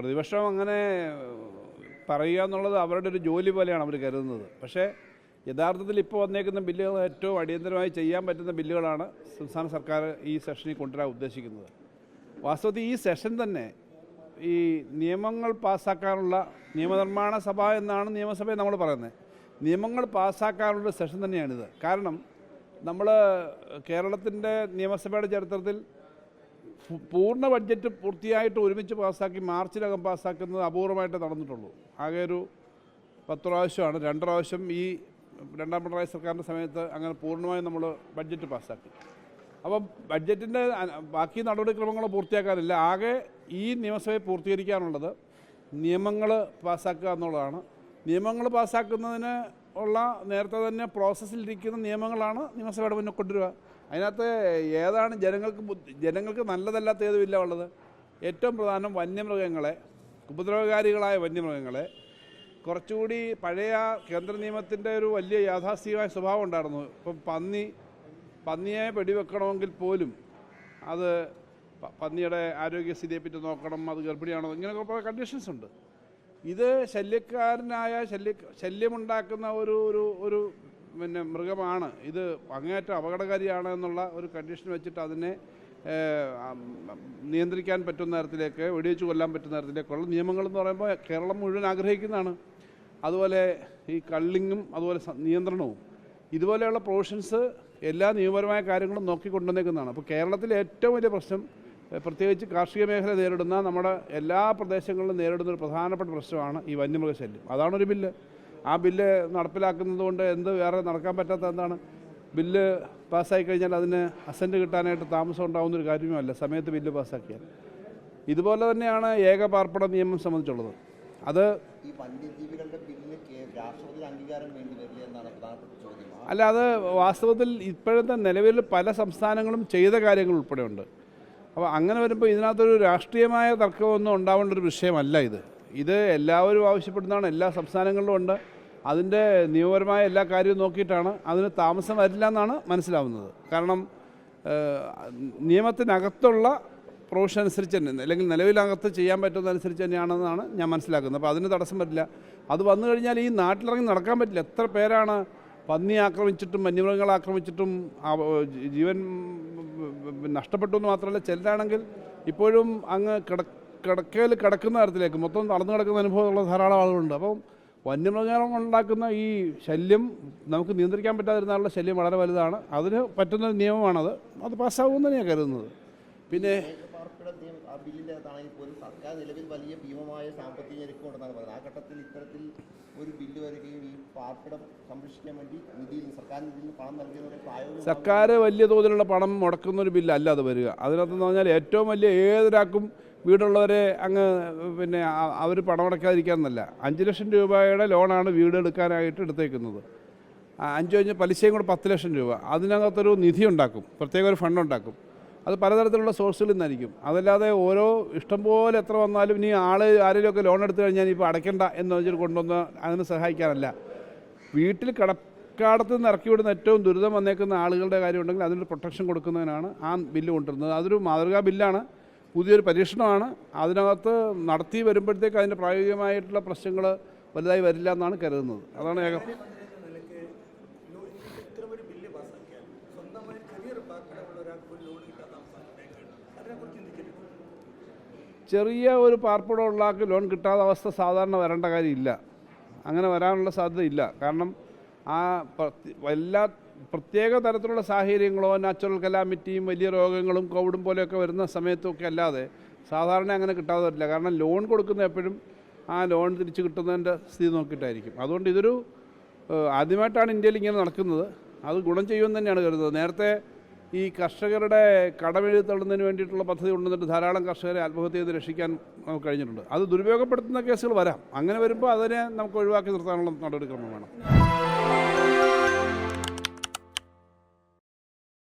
പ്രതിപക്ഷം അങ്ങനെ പറയുക എന്നുള്ളത് അവരുടെ ഒരു ജോലി പോലെയാണ് അവർ കരുതുന്നത്. പക്ഷേ യഥാർത്ഥത്തിൽ ഇപ്പോൾ വന്നേക്കുന്ന ബില്ലുകൾ ഏറ്റവും അടിയന്തരമായി ചെയ്യാൻ പറ്റുന്ന ബില്ലുകളാണ് സംസ്ഥാന സർക്കാർ ഈ സെഷനിൽ കൊണ്ടുവരാൻ ഉദ്ദേശിക്കുന്നത്. വാസ്തവത്തിൽ ഈ സെഷൻ തന്നെ ഈ നിയമങ്ങൾ പാസ്സാക്കാനുള്ള നിയമനിർമ്മാണ സഭ എന്നാണ് നിയമസഭയെ നമ്മൾ പറയുന്നത്. നിയമങ്ങൾ പാസ്സാക്കാനുള്ള സെഷൻ തന്നെയാണിത്. കാരണം നമ്മൾ കേരളത്തിന്റെ നിയമസഭയുടെ ചരിത്രത്തിൽ പൂർണ ബഡ്ജറ്റ് പൂർത്തിയായിട്ട് ഒരുമിച്ച് പാസ്സാക്കി മാർച്ചിനകം പാസ്സാക്കുന്നത് അപൂർവമായിട്ട് നടന്നിട്ടുള്ളൂ. ആകെ ഒരു പത്ത് പ്രാവശ്യമാണ്. രണ്ട് പ്രാവശ്യം ഈ രണ്ടാം പിണറായി സർക്കാരിന്റെ സമയത്ത് അങ്ങനെ പൂർണമായും നമ്മൾ ബഡ്ജറ്റ് പാസ്സാക്കി. അപ്പം ബഡ്ജറ്റിന്റെ ബാക്കി നടപടിക്രമങ്ങൾ പൂർത്തിയാക്കാനില്ല. ആകെ ഈ നിയമസഭയെ പൂർത്തീകരിക്കാനുള്ളത് നിയമങ്ങൾ പാസ്സാക്കുക എന്നുള്ളതാണ്. നിയമങ്ങൾ പാസ്സാക്കുന്നതിന് ഉള്ള നേരത്തെ തന്നെ പ്രോസസ്സിലിരിക്കുന്ന നിയമങ്ങളാണ് നിയമസഭയുടെ മുന്നിൽ കൊണ്ടുവരിക. അതിനകത്ത് ഏതാണ് ജനങ്ങൾക്ക് ജനങ്ങൾക്ക് നല്ലതല്ലാത്ത ഏതുമില്ല ഉള്ളത്? ഏറ്റവും പ്രധാനം വന്യമൃഗങ്ങളെ ഉപദ്രവകാരികളായ വന്യമൃഗങ്ങളെ. കുറച്ചുകൂടി പഴയ കേന്ദ്ര നിയമത്തിന്റെ ഒരു വലിയ യാഥാസ്ഥികമായ സ്വഭാവം ഉണ്ടായിരുന്നു. ഇപ്പം പന്നി പന്നിയെ വെടിവെക്കണമെങ്കിൽ പോലും അത് പന്നിയുടെ ആരോഗ്യസ്ഥിതിയെപ്പറ്റി നോക്കണം അത് ഗർഭിണിയാണോ ഇങ്ങനെയൊക്കെ കുറേ കണ്ടീഷൻസ് ഉണ്ട്. ഇത് ശല്യക്കാരനായ ശല്യ ശല്യമുണ്ടാക്കുന്ന ഒരു ഒരു ഒരു പിന്നെ മൃഗമാണ്. ഇത് അങ്ങേറ്റം അപകടകാരിയാണ് എന്നുള്ള ഒരു കണ്ടീഷൻ വെച്ചിട്ട് അതിനെ നിയന്ത്രിക്കാൻ പറ്റുന്ന തരത്തിലേക്ക് വെടിവെച്ച് കൊല്ലാൻ പറ്റുന്ന തരത്തിലേക്കുള്ള നിയമങ്ങളെന്ന് പറയുമ്പോൾ കേരളം മുഴുവൻ ആഗ്രഹിക്കുന്നതാണ്. അതുപോലെ ഈ കള്ളിങ്ങും അതുപോലെ നിയന്ത്രണവും. ഇതുപോലെയുള്ള പ്രൊവിഷൻസ് എല്ലാ നിയമപരമായ കാര്യങ്ങളും നോക്കിക്കൊണ്ടുവന്നേക്കുന്നതാണ് അപ്പോൾ കേരളത്തിലെ ഏറ്റവും വലിയ പ്രശ്നം പ്രത്യേകിച്ച് കാർഷിക മേഖല നേരിടുന്ന നമ്മുടെ എല്ലാ പ്രദേശങ്ങളിലും നേരിടുന്ന ഒരു പ്രധാനപ്പെട്ട പ്രശ്നമാണ് ഈ വന്യമൃഗശല്യം. അതാണൊരു ബില്ല്. ആ ബില്ല് നടപ്പിലാക്കുന്നത് കൊണ്ട് എന്ത് വേറെ നടക്കാൻ പറ്റാത്ത എന്താണ്? ബില്ല് പാസ്സായി കഴിഞ്ഞാൽ അതിന് അസന്റ് കിട്ടാനായിട്ട് താമസം ഉണ്ടാകുന്ന ഒരു കാര്യവുമല്ല. സമയത്ത് ബില്ല് പാസ്സാക്കിയാൽ. ഇതുപോലെ തന്നെയാണ് ഏക പാർപ്പിട നിയമം സംബന്ധിച്ചുള്ളത്. അത് അല്ല അത് വാസ്തവത്തിൽ ഇപ്പോഴത്തെ നിലവിൽ പല സംസ്ഥാനങ്ങളും ചെയ്ത കാര്യങ്ങൾ ഉൾപ്പെടെ ഉണ്ട് അപ്പോൾ അങ്ങനെ വരുമ്പോൾ ഇതിനകത്തൊരു രാഷ്ട്രീയമായ തർക്കമൊന്നും ഉണ്ടാവേണ്ട ഒരു വിഷയമല്ല ഇത്. ഇത് എല്ലാവരും ആവശ്യപ്പെടുന്നതാണ്. എല്ലാ സംസ്ഥാനങ്ങളിലും ഉണ്ട്. അതിന്റെ നിയമപരമായ എല്ലാ കാര്യവും നോക്കിയിട്ടാണ് അതിന് താമസം വരില്ല എന്നാണ് മനസ്സിലാവുന്നത്. കാരണം നിയമത്തിനകത്തുള്ള പ്രൊവിഷൻ അനുസരിച്ച് തന്നെ അല്ലെങ്കിൽ നിലവിലകത്ത് ചെയ്യാൻ പറ്റുന്നതനുസരിച്ച് തന്നെയാണെന്നാണ് ഞാൻ മനസ്സിലാക്കുന്നത്. അപ്പോൾ അതിന് തടസ്സം പറ്റില്ല അത് വന്നു കഴിഞ്ഞാൽ ഈ നാട്ടിലിറങ്ങി നടക്കാൻ പറ്റില്ല. എത്ര പേരാണ് പന്നി ആക്രമിച്ചിട്ടും വന്യമൃഗങ്ങളെ ആക്രമിച്ചിട്ടും ജീവൻ നഷ്ടപ്പെട്ടു എന്ന് മാത്രമല്ല ചിലരാണെങ്കിൽ ഇപ്പോഴും അങ്ങ് കിട കിടക്കയിൽ കിടക്കുന്ന തരത്തിലേക്ക് മൊത്തം നടന്നു കിടക്കുന്ന അനുഭവമുള്ള ധാരാളം ആളുകളുണ്ട്. അപ്പം വന്യമൃഗങ്ങൾ ഉണ്ടാക്കുന്ന ഈ ശല്യം നമുക്ക് നിയന്ത്രിക്കാൻ പറ്റാതിരുന്നാലുള്ള ശല്യം വളരെ വലുതാണ്. അതിന് പറ്റുന്ന നിയമമാണത്. അത് പാസ്സാകുമെന്ന് തന്നെയാണ് കരുതുന്നത്. പിന്നെ ആ സർക്കാർ നിലവിൽ വലിയ ഭീമമായ സാമ്പത്തിക ഞെരുക്കമുണ്ടെന്നാണ് പറയുന്നത് ആ ഘട്ടത്തിൽ ഒരു ഈ പാർപ്പിടം സംരക്ഷിക്കാൻ വേണ്ടി സർക്കാർ സർക്കാർ വലിയ തോതിലുള്ള പണം മുടക്കുന്ന ഒരു ബില്ലല്ല അത് വരിക. അതിനകത്തെന്ന് പറഞ്ഞാൽ ഏറ്റവും വലിയ ഏതൊരാൾക്കും വീടുള്ളവരെ അങ്ങ് പിന്നെ അവർ പണം അടയ്ക്കാതിരിക്കാമെന്നല്ല അഞ്ച് ലക്ഷം രൂപയുടെ ലോണാണ് വീട് എടുക്കാനായിട്ട് എടുത്തേക്കുന്നത്. അഞ്ച് കഴിഞ്ഞ് പലിശയും കൂടെ പത്ത് ലക്ഷം രൂപ. അതിനകത്തൊരു നിധി ഉണ്ടാക്കും. പ്രത്യേക ഒരു ഫണ്ട് ഉണ്ടാക്കും. അത് പലതരത്തിലുള്ള സോഴ്സുകളിൽ നിന്നായിരിക്കും. അതല്ലാതെ ഓരോ ഇഷ്ടംപോലെ എത്ര വന്നാലും ഇനി ആൾ ആരെങ്കിലുമൊക്കെ ലോൺ എടുത്തു കഴിഞ്ഞാൽ ഇപ്പോൾ അടയ്ക്കണ്ട എന്ന് വെച്ചിട്ട് കൊണ്ടുവന്ന് അതിനെ സഹായിക്കാനല്ല. വീട്ടിൽ കടക്കാടത്ത് നിന്ന് ഇറക്കി വിടുന്ന ഏറ്റവും ദുരിതം വന്നേക്കുന്ന ആളുകളുടെ കാര്യമുണ്ടെങ്കിൽ അതിനൊരു പ്രൊട്ടക്ഷൻ കൊടുക്കുന്നതിനാണ് ആ ബില്ല് കൊണ്ടുവരുന്നത്. അതൊരു മാതൃകാ ബില്ലാണ്. പുതിയൊരു പരീക്ഷണമാണ്. അതിനകത്ത് നടത്തി വരുമ്പോഴത്തേക്ക് അതിന്റെ പ്രായോഗികമായിട്ടുള്ള പ്രശ്നങ്ങൾ വലുതായി വരില്ല എന്നാണ് കരുതുന്നത്. അതാണ് ഏക ചെറിയ ഒരു പാർപ്പിടം കിട്ടാത്ത അതിനെക്കുറിച്ച് ചിന്തിച്ചിട്ടുണ്ട് ചെറിയ ഒരു പാർപ്പിടമുള്ള ആൾക്ക് ലോൺ കിട്ടാത്ത അവസ്ഥ സാധാരണ വരേണ്ട കാര്യമില്ല. അങ്ങനെ വരാനുള്ള സാധ്യത ഇല്ല കാരണം ആ എല്ലാ പ്രത്യേക തരത്തിലുള്ള സാഹചര്യങ്ങളോ നാച്ചുറൽ കലാമിറ്റിയും വലിയ രോഗങ്ങളും കോവിഡും പോലെയൊക്കെ വരുന്ന സമയത്തൊക്കെ അല്ലാതെ സാധാരണ അങ്ങനെ കിട്ടാതെ വരില്ല. കാരണം ലോൺ കൊടുക്കുന്ന എപ്പോഴും ആ ലോൺ തിരിച്ചു കിട്ടുന്നതിന്റെ സ്ഥിതി നോക്കിയിട്ടായിരിക്കും. അതുകൊണ്ട് ഇതൊരു ആദ്യമായിട്ടാണ് ഇന്ത്യയിൽ ഇങ്ങനെ നടക്കുന്നത്. അത് ഗുണം ചെയ്യുമെന്ന് തന്നെയാണ് കരുതുന്നത്. നേരത്തെ ഈ കർഷകരുടെ കടമെഴുതി തള്ളുന്നതിന് വേണ്ടിയിട്ടുള്ള പദ്ധതി ഉണ്ടെന്നിട്ട് ധാരാളം കർഷകരെ ആത്മഹത്യ ചെയ്ത് രക്ഷിക്കാൻ നമുക്ക് കഴിഞ്ഞിട്ടുണ്ട്. അത് ദുരുപയോഗപ്പെടുത്തുന്ന കേസുകൾ വരാം. അങ്ങനെ വരുമ്പോൾ അതിനെ നമുക്ക് ഒഴിവാക്കി നിർത്താനുള്ള നടപടിക്രമം വേണം.